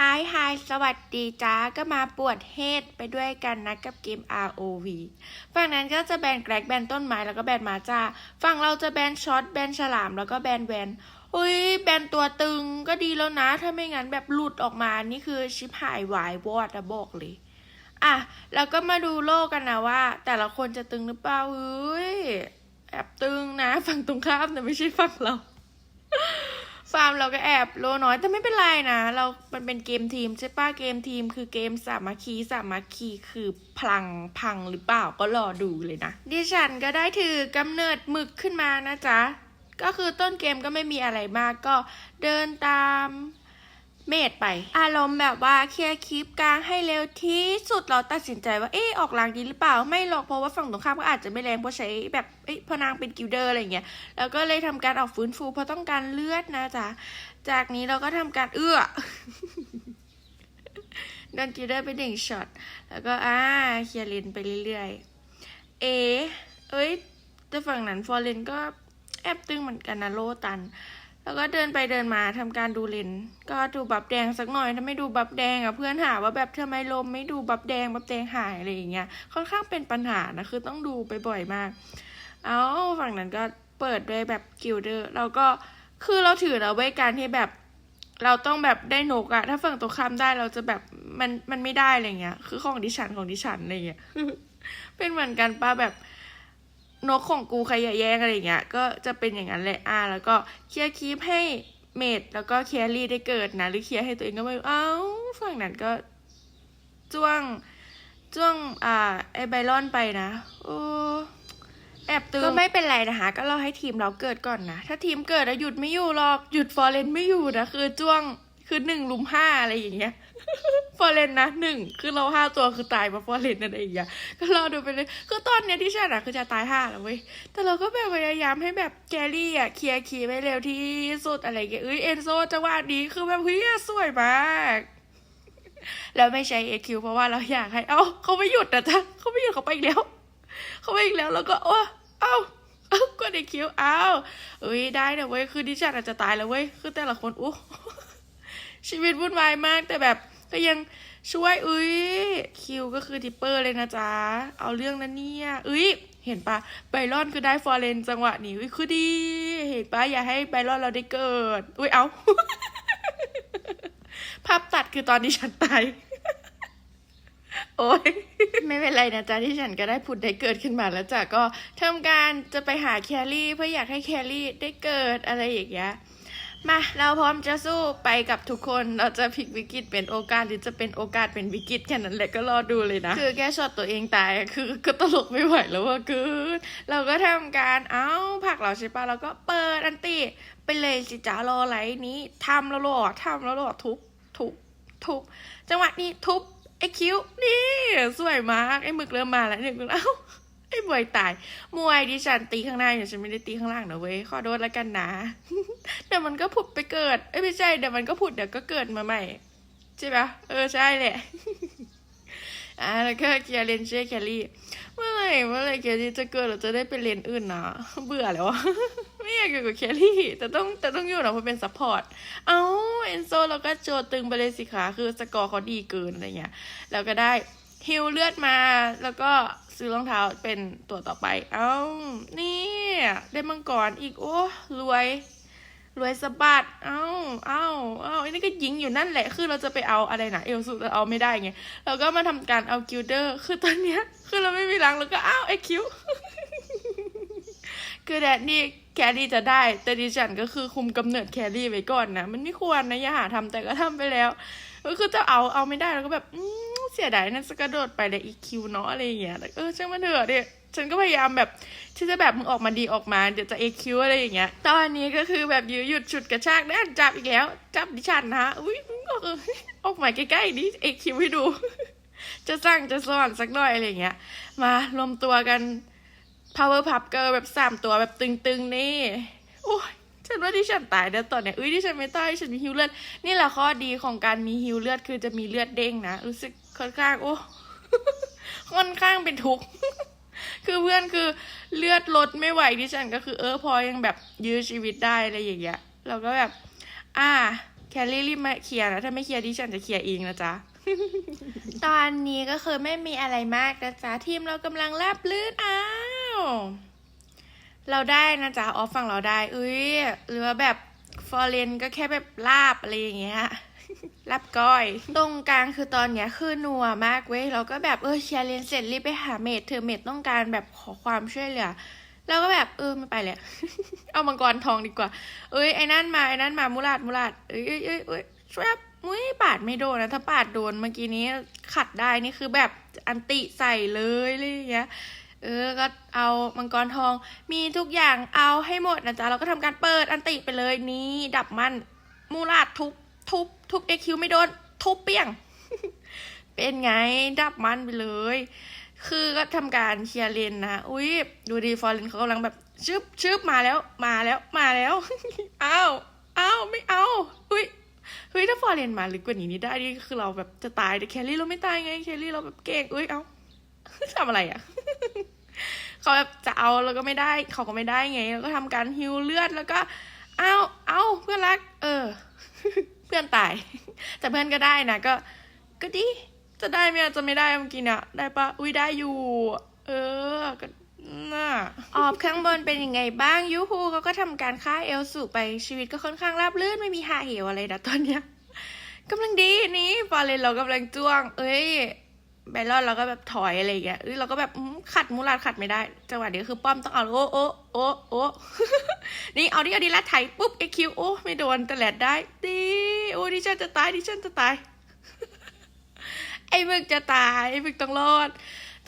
ฮายฮายสวัสดีจ้า ก็มาปวดเฮดไปด้วยกันนะกับเกม ROV ฝั่งนั้นก็จะแบนแกรกแบนต้นไม้แล้วก็แบนมาจ้า ฝั่งเราจะแบนช็อตแบนฉลามแล้วก็แบนแวนอุ้ยแบนตัวตึงก็ดีแล้วนะ ถ้าไม่งั้นแบบหลุดออกมา นี่คือชิบหายวายวอดอะบอกเลย อะ แล้วก็มาดูโลกกันนะว่า แต่ละคนจะตึงหรือเปล่าเฮ้ยแอบตึงนะ ฝั่งตรงข้ามนะไม่ใช่ฝั่งเรา ฟาร์มเราก็แอบโลน้อยแต่ไม่เป็นไรนะ เรามันเป็นเกมทีมใช่ป้ะเกมทีม คือเกมสามัคคีสามัคคีคือพลังพังหรือเปล่าก็รอดูเลยนะ ดิฉันก็ได้ถือกำเนิดหมึกขึ้นมานะจ๊ะ ก็คือต้นเกมก็ไม่มีอะไรมากก็เดินตาม เมดไป อารมณ์แบบว่าเคลียร์คลิปกลางให้เร็วที่สุดเราตัดสินใจว่าเออออกแรงดีหรือเปล่าไม่หรอกเพราะว่าฝั่งตรงข้ามก็อาจจะไม่แรงเพราะใช้แบบเอ้พอนางเป็นกิลเดอร์อะไรอย่างเงี้ยแล้วก็เลยทำการออกฟื้นฟูเพราะต้องการเลือดนะจ๊ะจากนี้เราก็ทำการเอื้อโดนกิลเดอร์ไปหนึ่งช็อตแล้วก็อ่าเคลียร์เลนไปเรื่อยๆ เอเอ้ยแต่ฝั่งนั้นฟอร์เรนก็แอบตึงเหมือนกันนะโลตัน แล้วก็เดินไปเดินมาทำการดูเลนก็ดูบับแดงสักหน่อยถ้าไม่ดูบับแดงอะเพื่อนหาว่าแบบทำไมลมไม่ดูบับแดงบับแดงหายอะไรอย่างเงี้ยค่อนข้างเป็นปัญหานะคือต้องดูไปบ่อยมาก เอาฝั่งนั้นก็เปิดด้วยแบบกิลเดอร์เราก็คือเราถือเราไว้การที่แบบเราต้องแบบได้นกอะถ้าฝั่งตรงข้ามได้เราจะแบบมันมันไม่ได้อะไรเงี้ย คือของดิฉันของดิฉันอะไรเงี้ยเป็นเหมือนกันป้าแบบ นกของกูใครอย่าแย่งอะไรอย่างเงี้ย ก็จะเป็นอย่างนั้นแหละอ่า แล้วก็เคลียร์คีปให้เมดแล้วก็เคลียร์รี่ได้เกิดนะ หรือเคลียร์ให้ตัวเองก็ไม่เอ้าฝั่งนั้นก็จ้วงจ้วงอ่าไอไบรอนไปนะโอ้แอบตึงก็ไม่เป็นไรนะคะ ก็รอให้ทีมเราเกิดก่อนนะ ถ้าทีมเกิดอะหยุดไม่อยู่หรอก หยุดฟอร์เรนไม่อยู่นะ คือจ้วงคือหนึ่งลุมห้าอะไรอย่างเงี้ย ฟอร์เรนนะหนึ่งคือเราห้าตัวคือตายมาฟอร์เรนนั่นเองอย่าก็รอดูไปเลยคือตอนเนี้ยที่ฉันะคือจะตายห้าแล้วเว้ยแต่เราก็แบบพยายามให้แบบแกรี่อะเคลียร์คีไว้เร็วที่สุดอะไรเงี้ยเอ้ยเอนโซจังหวะนี้คือแบบเฮ้ยสวยมากแล้วไม่ใช้เอคิวเพราะว่าเราอยากให้ เอ้าเขาไม่หยุดนะจ๊ะเขาไม่หยุดเขาไปอีกแล้ว เขาไปอีกแล้วแล้วก็โอ้เอ้าเอ้ากดเอคิวเอ้าเอ้ยได้นะเว้ยคือดิฉันอาจจะตายแล้วเว้ยคือแต่ละคนอู้ชีวิตวุ่นวายมากแต่แบบ ก็ยังช่วยอุ้ยคิวก็คือทิปเปอร์เลยนะจ๊ะ เอาเรื่องนะเนี่ยอุ้ยเห็นปะไบรอนคือได้ฟอร์เรนจังหวะนี้อุ้ยคือดี เห็นปะอย่าให้ไบรอนเราได้เกิด อุ้ยเอาภาพตัดคือตอนที่ฉันตายโอ้ยไม่เป็นไรนะจ๊ะที่ฉันก็ได้ผุดได้เกิดขึ้นมาแล้วจ้ะก็ทำการจะไปหาแครี่เพื่ออยากให้แครี่ได้เกิดอะไรอย่างเงี้ย มาเราพร้อมจะสู้ไปกับทุกคนเราจะพลิกวิกฤตเป็นโอกาสหรือจะเป็นโอกาสเป็นวิกฤตแค่นั้นแหละก็รอดูเลยนะ คือแค่ช็อตตัวเองตายคือก็ตลกไม่ไหวแล้วว่าคือเราก็ทำการเอ้าผักเราใช่ปะเราก็เปิดอันตีไปเลยสิจ้ารอไรนี้ทำแล้วหรอทำแล้วหรอทุบทุบทุบจังหวะนี้ทุบไอคิ้วนี่สวยมากไอหมึกเริ่มมาแล้วหนึ่งเอ้า ไอ้บวยตาย มวยดิฉันตีข้างหน้าอยู่ฉันไม่ได้ตีข้างล่างนะเว้ย ขอโทษแล้วกันนะเดี๋ยวมันก็ผุดไปเกิด เอ้ยไม่ใช่ เดี๋ยวมันก็ผุดเดี๋ยวก็เกิดมาใหม่ ใช่ปะเออใช่แหละ อ่าแล้วก็เกียร์เลนเช่แคลรี่ เมื่อไหร่เมื่อไหร่แคลรี่จะเกิดเราจะได้ไปเลนอื่นนะเบื่อแล้วะไม่อยากอยู่กับแคลรี่ แต่ต้องแต่ต้องอยู่นะเพราะเป็นซัพพอร์ต เอาเอนโซเราก็โจตึงไปเลยสิคะคือสกอร์เขาดีเกินอะไรเงี้ย แล้วก็ได้ฮิวเลือดมาแล้วก็ ซื้อรองเท้าเป็นตัวต่อไป เอ้า นี่ ได้มังกรอีก โอ้ รวย รวยสะบัด เอ้า เอ้า เอ้าอันนี้ก็ยิงอยู่นั่นแหละ คือเราจะไปเอาอะไรนะ เอลสุเราเอาไม่ได้ไง เราก็มาทำการเอากิลเดอร์ คือตอนเนี้ย คือเราไม่มีรังแล้วก็อ้าวไอคิว คือแดดนี่แครี่จะได้ แต่ดิฉันก็คือคุมกำเนิดแครี่ไว้ก่อนนะ มันไม่ควรนะ อย่าหาทำแต่ก็ทำไปแล้ว ก็คือจะเอาเอาไม่ได้แล้วก็แบบเสียดายนั่นจะกระโดดไปเลยอีคิวเนาะอะไรอย่างเงี้ยแต่เออช่างมันเถอะเนี่ยฉันก็พยายามแบบที่จะแบบมึงออกมาดีออกมาเดี๋ยวจะเอคิวอะไรอย่างเงี้ย ตอนนี้ก็คือแบบยื้อหยุดฉุดกระชากได้จับอีกแล้ว จับดิฉันนะอุ้ยออกมาใกล้ๆดิเอคิวให้ดู จะสั่งจะสอนสักหน่อยอะไรอย่างเงี้ย มารวมตัวกัน power pub girl แบบสามตัวแบบตึงๆนี่โอ้ย ฉันว่าที่ฉันตายแล้วตอนเนี้ยเอ้ยที่ฉันไม่ตายฉันมีฮิวเลือด นี่แหละข้อดีของการมีฮิวเลือดคือจะมีเลือดเด้งนะรู้สึกค่อนข้างโอ้ค่อนข้างเป็นทุกข์คือเพื่อนคือเลือดลดไม่ไหวที่ฉันก็คือเออพอยังแบบยื้อชีวิตได้อะไรอย่างเงี้ยเราก็แบบ อ่า แคลรี่รีบมาเคลียร์นะถ้าไม่เคลียร์ดิฉันจะเคลียร์เองนะจ๊ะตอนนี้ก็คือไม่มีอะไรมากนะจ๊ะทีมเรากำลังราบลื่นอ้าว เราได้นะจ๊ะออฟฝั่งเราได้เอ้ยหรือว่าแบบฟอร์เรนก็แค่แบบลาบอะไรอย่างเงี้ยลาบก้อย ตรงกลางคือตอนเนี้ยคือนัวมากเว้ยเราก็แบบเออเคลียร์เลนเสร็จรีบไปหาเมดเธอเมดต้องการแบบขอความช่วยเหลือเราก็แบบเออไม่ไปเลยเอามังกรทองดีกว่า เอ้ยไอ้นั่นมาไอ้นั่นมามุลาดมุลาดเอ้ยเอ้ยเอ้ยเอ้ยช่วยมุ้ยปาดไม่โดนนะถ้าปาดโดนเมื่อกี้นี้ขัดได้นี่คือแบบอันติใส่เลยอะไรอย่างเงี้ย เออ ก็เอามังกรทอง มีทุกอย่างเอาให้หมดนะจ๊ะ เราก็ทำการเปิดอันติไปเลยนี่ ดับมัน มูลาดทุบ ทุบ ทุบเอคิวไม่โดน ทุบเปี้ยง เป็นไง ดับมันไปเลย คือก็ทำการเคลียร์เลนนะ อุ้ยดูดีฟอร์เรนเขากำลังแบบชึบชึบมาแล้ว มาแล้ว มาแล้ว อ้าวอ้าวไม่เอา อุ้ยเฮ้ยถ้าฟอร์เรนมาลึกกว่านี้นี่ได้นี่คือเราแบบจะตายแต่แคลรี่เราไม่ตายไงแคลรี่เราแบบเก่งเอ้ยเอาทำอะไรอะ เขาแบบจะเอาแล้วก็ไม่ได้เขาก็ไม่ได้ไง แล้วก็ทำการฮิวเลือดแล้วก็เอาเอาเพื่อนรัก เออ เพื่อนตาย แต่เพื่อนก็ได้นะก็ ก็ดี จะได้ไหมจะไม่ได้เมื่อกี้เนี่ยได้ปะอุ้ยได้อยู่ เออก็น่าออบข้างบนเป็นยังไงบ้างยูฮูเขาก็ทำการฆ่าเอลสูไปชีวิตก็ค่อนข้างราบรื่นไม่มีหาเหวอะไรนะตอนเนี้ยกำลังดีนี่ฟอเรนเรากำลังจ้วง เอ้ย ไบรอนเราก็แบบถอยอะไรอย่างเงี้ยเราก็แบบขัดมูลาดขัดไม่ได้ จังหวะนี้คือป้อมต้องเอาโอ้โอ้โอ้โอ้นี่เอาดิเอาดิลัดไถปุ๊บเอคิวโอ้ไม่โดนแต่แลดได้ดีโอ้ดิฉันจะตายดิฉันจะตาย ไอ้มึกจะตายไอ้มึกต้องรอด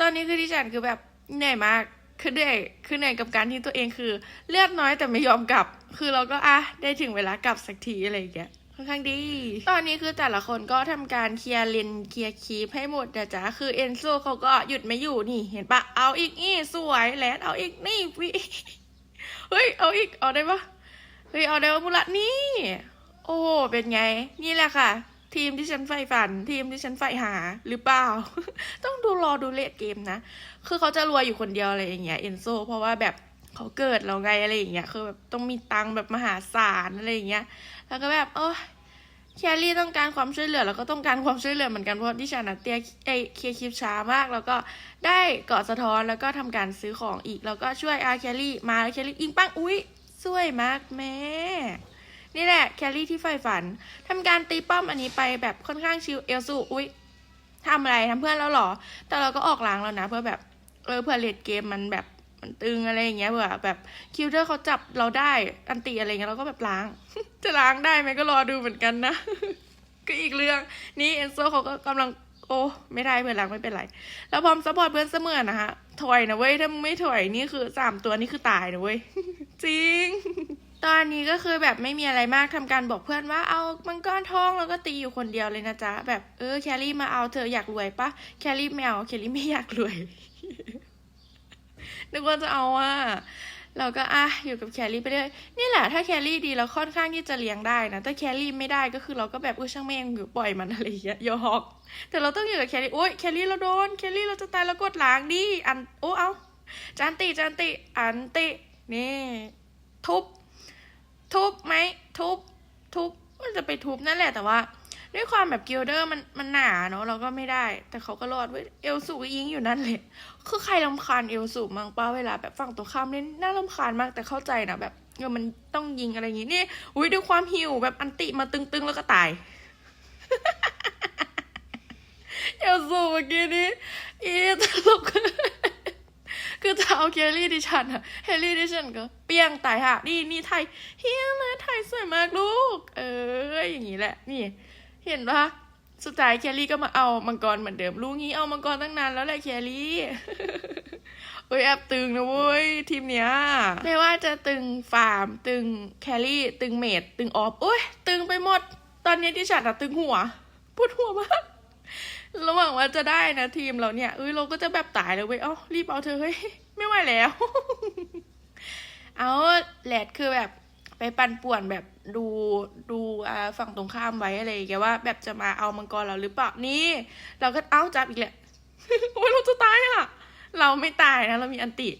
ตอนนี้คือดิฉันคือแบบเหนื่อยมากคือเหนื่อยคือเหนื่อยกับการที่ตัวเองคือ เลือดน้อยแต่ไม่ยอมกลับ คือเราก็อะได้ถึงเวลากลับสักทีอะไรอย่างเงี้ย ค่อนข้างดี ตอนนี้คือแต่ละคนก็ทำการเคลียร์เลนเคลียร์คีปให้หมดนะจ๊ะ คือเอนโซเขาก็หยุดไม่อยู่นี่ เห็นปะ เอาอีกนี่สวยแลดเอาอีกนี่วิเฮ้ย เอาอีก เอาได้ปะเฮ้ย เอาได้ปะมุระนี่ โอ้โหเป็นไง นี่แหละค่ะ ทีมที่ฉันใฝ่ฝัน ทีมที่ฉันใฝ่หาหรือเปล่า ต้องดูรอดูเลดเกมนะ คือเขาจะรวยอยู่คนเดียวอะไรอย่างเงี้ยเอนโซเพราะว่าแบบ เขาเกิดแล้วไงอะไรอย่างเงี้ยคือแบบต้องมีตังแบบมหาศาลอะไรอย่างเงี้ย แล้วก็แบบโอ้แคลรี่ต้องการความช่วยเหลือแล้วก็ต้องการความช่วยเหลือเหมือนกันเพราะที่ฉันอะเตียไอเคลียร์คลิปช้ามาก แล้วก็ได้เกาะสะท้อนแล้วก็ทำการซื้อของอีกแล้วก็ช่วยอาแคลรี่มาแคลรี่อิงปังอุ้ยสวยมากแม่ นี่แหละแคลรี่ที่ใฝ่ฝันทำการตีป้อมอันนี้ไปแบบค่อนข้างชิลเอลซูอุ้ยทำอะไรทำเพื่อนแล้วหรอ แต่เราก็ออกล้างแล้วนะ เพื่อแบบเออเพื่อเลดเกมมันแบบ มันตึงอะไรอย่างเงี้ยเผื่อแบบคิวเตอร์เขาจับเราได้อันตีอะไรเงี้ยเราก็แบบล้าง จะล้างได้ไหมก็รอดูเหมือนกันนะ ก็อีกเรื่อง นี่เอนโซเขาก็กำลังโอ้ไม่ได้เพื่อนล้างไม่เป็นไร แล้วพร้อมซัพพอร์ตเพื่อนเสมอนะฮะถอยนะเว้ยถ้าไม่ถอยนี่คือสามตัวนี่คือตายนะเว้ยจริงตอนนี้ก็คือแบบไม่มีอะไรมากทำการบอกเพื่อนว่าเอามังกรทองแล้วก็ตีอยู่คนเดียวเลยนะจ๊ะแบบเออแคลรี่มาเอาเธออยากรวยปะแคลรี่ไม่เอาแคลรี่ไม่อยากรวย นึกว่าจะเอาอะเราก็อะอยู่กับแคลรี่ไปเรื่อยนี่แหละถ้าแคลรี่ดีเราค่อนข้างที่จะเลี้ยงได้นะแต่แคลรี่ไม่ได้ก็คือเราก็แบบเออช่างแม่งอยู่ปล่อยมันอะไรอย่างเงี้ยยอก แต่เราต้องอยู่กับแคลรี่โอ๊ยแคลรี่เราโดนแคลรี่เราจะตายแล้วกดล้างดิอันโอ้เอาจานติจานติอันตินี่ ทุบ ทุบไหมทุบ ทุบมันจะไปทุบนั่นแหละแต่ว่า ด้วยความแบบกิลเดอร์มันมันหนาเนาะเราก็ไม่ได้ แต่เขาก็รอดเว้ยเอลสูกยิงอยู่นั่นแหละคือใครลำคาญเอลสูมั้งป้าเวลาแบบฝั่งตัวข้ามนี่น่าลำคาญมากแต่เข้าใจนะแบบเออมันต้องยิงอะไรอย่างงี้นี่อุ้ยด้วยความหิวแบบอันติมาตึงๆแล้วก็ตายเอลสูเมื่อกี้นี้อีตลกคือจะเอาเคลลี่ดิฉันอะเฮลลี่ดิฉันก็เปี้ยงตายค่ะนี่นี่ไทยเฮียนะไทยสวยมากลูก เอออย่างนี้แหละ นี่ เห็นปะสุดท้ายแคลรี่ก็มาเอามังกรเหมือนเดิมลูกงี้เอามังกรตั้งนานแล้วแหละแคลรี่เอ้ยแอบตึงนะเว้ยทีมเนี้ยไม่ว่าจะตึงฟาร์ม ตึงแคลรี่ ตึงเมดตึงออฟโอ้ยตึงไปหมด ตอนนี้ที่ฉันอะตึงหัวปวดหัวมากระหว่างว่าจะได้นะทีมเราเนี่ยเอ้ยเราก็จะแบบตายเลยเว้ยเอ้ารีบเอาเธอเฮ้ยไม่ไหวแล้ว เอาแหลดคือแบบไปปั่นป่วนแบบ ดูดูอ่าฝั่งตรงข้ามไว้อะไรอย่างเงี้ยว่าแบบจะมาเอามังกรเราหรือเปล่านี่ เราก็เอ้าจับอีกแหละโอ้ยเราจะตายอะ เราไม่ตายนะเรามีอันติ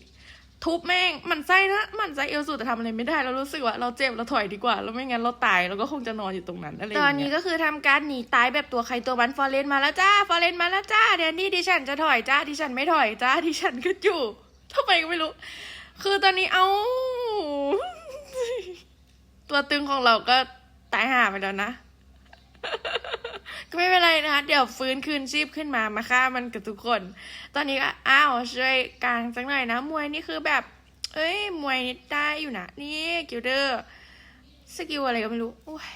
ทุบแม่งมันไส้นะมันไส้เอลสูแต่ทำอะไรไม่ได้เรารู้สึกว่าเราเจ็บเราถอยดีกว่าแล้วไม่งั้นเราตายเราก็คงจะนอนอยู่ตรงนั้นอะไรอย่างตเงี้ยอนนี้ก็คือทำการหนีตายแบบตัวใครตัวมันฟอร์เรนมาแล้วจ้าฟอร์เรนมาแล้วจ้าเดี๋ยวนี้ดิฉันจะถอยจ้าดิฉันไม่ถอยจ้าดิฉันก็อยู่ทำไมก็ไม่รู้ คือตอนนี้เอา ตัวตึงของเราก็ตายห่าไปแล้วนะ ก็ไม่เป็นไรนะคะ เดี๋ยวฟื้นคืนชีพขึ้นมามาฆ่ามันกับทุกคน ตอนนี้ก็อ้าวช่วยกลางสักหน่อยนะ มวยนี่คือแบบ เอ้ย มวยนี่ได้อยู่นะ นี่กิลเดอร์สกิลอะไรก็ไม่รู้โอ้ย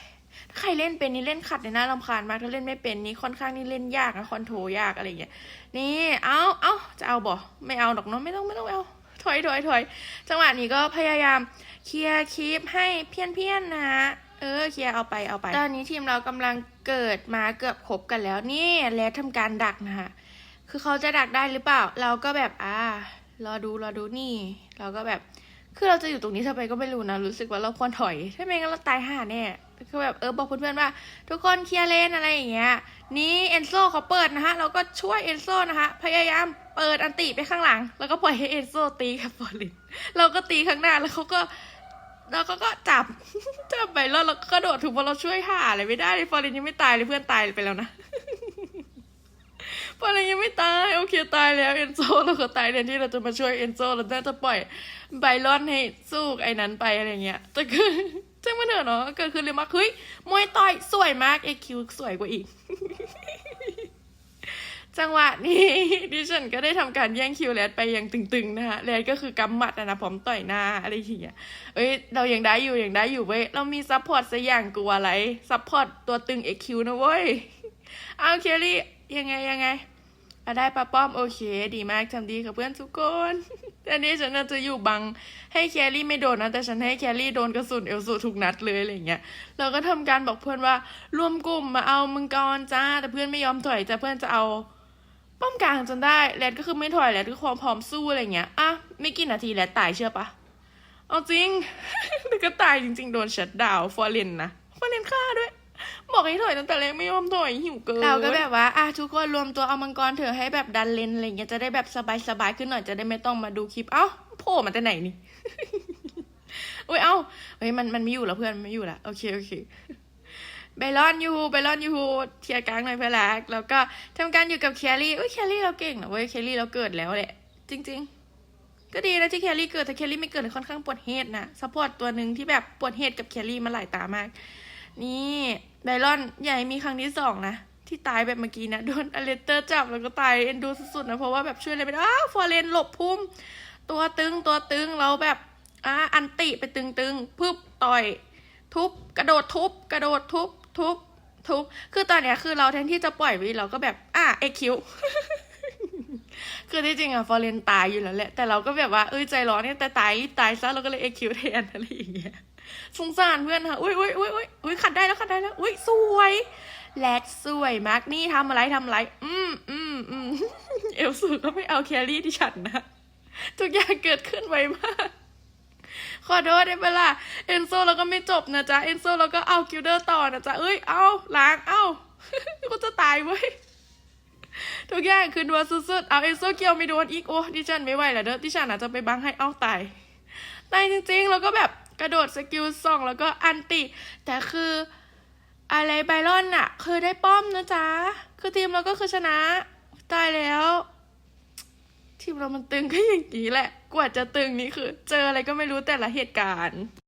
ถ้าใครเล่นเป็นนี่เล่นขัดในยน่ารำคาญมากถ้าเล่นไม่เป็นนี่ค่อนข้างนี่เล่นยากนะคอนโทรลยากอะไรอย่างเงี้ยนี่เอาเอาจะเอาบ่ไม่เอาดอกเนาะไม่ต้องไม่ต้องเอา ถอยถอยถอยจังหวะนี้ก็พยายามเคลียร์คลิปให้เพี้ยนเพียนๆนะเออเคลียร์เอาไปเอาไป ตอนนี้ทีมเรากำลังเกิดมาเกือบครบกันแล้วนี่แล้วทำการดักนะคะคือเขาจะดักได้หรือเปล่า เราก็แบบอ่ารอดูรอดูนี่ เราก็แบบคือเราจะอยู่ตรงนี้ทำไมก็ไม่รู้นะ รู้สึกว่าเราควรถอยถ้าไม่งั้นเราตายห่าแน่คือแบบเออบอกเพื่อนๆว่า ทุกคนเคลียร์เลนอะไรอย่างเงี้ย นี่เอนโซเขาเปิดนะฮะเราก็ช่วยเอนโซนะคะพยายาม เปิดอันติไปข้างหลัง แล้วก็ปล่อยให้เอนโซตีกับฟอร์ลินเราก็ตีข้างหน้าแล้วเขาก็แล้วก็ก็จับจับไปแล้วเราก็กระโดดถึงพอเราช่วยหาอะไรไม่ได้เลยฟอร์ลินยังไม่ตายเลยเพื่อนตายไปแล้วนะฟอร์ลินยังไม่ตายโอเคตายแล้วเอนโซเราก็ตายแทนที่เราจะมาช่วยเอนโซเราน่าจะปล่อยไบรอนให้สู้ไอ้นั้นไปอะไรเงี้ยแต่คือจังมันเถอะเนาะเกิดขึ้นเลยมากเฮ้ยมวยต่อยสวยมากเอคิวสวยกว่าอีก จังหวะนี้ดิฉันก็ได้ทำการแย่งคิวแรดไปอย่างตึงๆนะคะแรดก็คือกำหมัดนะพร้อมต่อยหน้าอะไรอย่างเงี้ยเอ้ยเรายังได้อยู่ยังได้อยู่เว้ยเรามีซัพพอร์ตสักอย่างกลัวอะไรซัพพอร์ตตัวตึงเอคิวนะเว้ยเอาเคลลี่ยังไงยังไงได้ปะป้อมโอเค ดีมากทำดีกับเพื่อนทุกคนแต่นี้ฉันจะอยู่บังให้แคลรี่ไม่โดนนะแต่ฉันให้แคลรี่โดนกระสุนเอลสูทุกนัดเลยอะไรเงี้ยเราก็ทำการบอกเพื่อนว่ารวมกลุ่มมาเอามึงกรจ้าแต่เพื่อนไม่ยอมถอยแต่เพื่อนจะเอา ป้อมกลางจนได้แรดก็คือไม่ถอยแรดก็ความพร้อมสู้อะไรเงี้ยอะไม่กี่นาทีแรดตายเชื่อปะเอาจริงแล้วก็ตายจริง ๆ โดนชัดดาวฟอร์เรนนะฟอร์เรนฆ่าด้วยบอกให้ถอยตั้งแต่แรกไม่ยอมถอยหิวเกินเราก็แบบว่าอะทุกคนรวมตัวเอามังกรเถอะให้แบบดันเลนอะไรเงี้ยจะได้แบบสบายๆขึ้นหน่อยจะได้ไม่ต้องมาดูคลิปเอ้าโผล่มาแต่ไหนนี่อุ้ยเอ้าเฮ้ยมันมันไม่อยู่แล้วเพื่อนไม่อยู่ละโอเคโอเค ไบรอนยูไบรอนยูเคียร์กลางหน่อยเพื่อรัก แล้วก็ทำการอยู่กับแคลรี่อุ้ยแคลรี่เราเก่งนะเว้ยแคลรี่เราเกิดแล้วแหละจริง ๆ ก็ดีนะที่แคลรี่เกิดแต่แคลรี่ไม่เกิดค่อนข้างปวดเฮดนะซัพพอร์ตตัวหนึ่งที่แบบปวดเฮดกับแคลรี่มาหลายตามาก นี่ไบรอนใหญ่มีครั้งที่สองนะที่ตายแบบเมื่อกี้นะโดนอเลสเตอร์จับแล้วก็ตายเอ็นดูสุดๆนะเพราะว่าแบบช่วยอะไรไม่ได้อ้าวฟอร์เรนหลบพุ่ม ตัวตึงตัวตึงเราแบบอ่าอันติไปตึงตึงๆพึบต่อย ทุบกระโดดทุบกระโดดทุบ ทุบทุบคือตอนเนี้ยคือเราแทนที่จะปล่อยไปเราก็แบบอะเอ็กคิวคือที่จริงอะฟอร์เรนตายอยู่แล้วแหละ แต่เราก็แบบว่าเอ้ยใจร้อนเนี่ยแต่ตายรีบตายซะเราก็เลยเอ็กคิวแทนอะไรอย่างเงี้ยสงสารเพื่อนค่ะอุ้ยอุ้ยอุ้ยอุ้ยอุ้ยขัดได้แล้วขัดได้แล้วอุ้ยสวยแลดสวยมากนี่ทำอะไรทำอะไร อืมอืมอืมเอลสูก็ไม่เอาแครี่ที่ฉันนะ ทุกอย่างเกิดขึ้นไวมาก ขอโทษได้เวลาเอนโซเราก็ไม่จบนะจ๊ะเอนโซเราก็เอากิลเดอร์ต่อนะจ๊ะเอ้ยเอาล้างเอากูจะตายเว้ยทุกอย่างคือดวสุดๆ เอาเอนโซเกียวไม่โดนอีกโอ้ดิฉันไม่ไหวแล้วเด้อดิฉันอาจจะไปบังให้เอาตายตายจริงๆ แล้วก็แบบกระโดดสกิลสองแล้วก็อันติ แต่คืออะไรไบรอนอะคือได้ป้อมนะจ๊ะ คือทีมเราก็คือชนะ ตายแล้ว ทีมเรามันตึงก็อย่างนี้แหละ กว่าจะตึงนี่คือ เจออะไรก็ไม่รู้แต่ละเหตุการณ์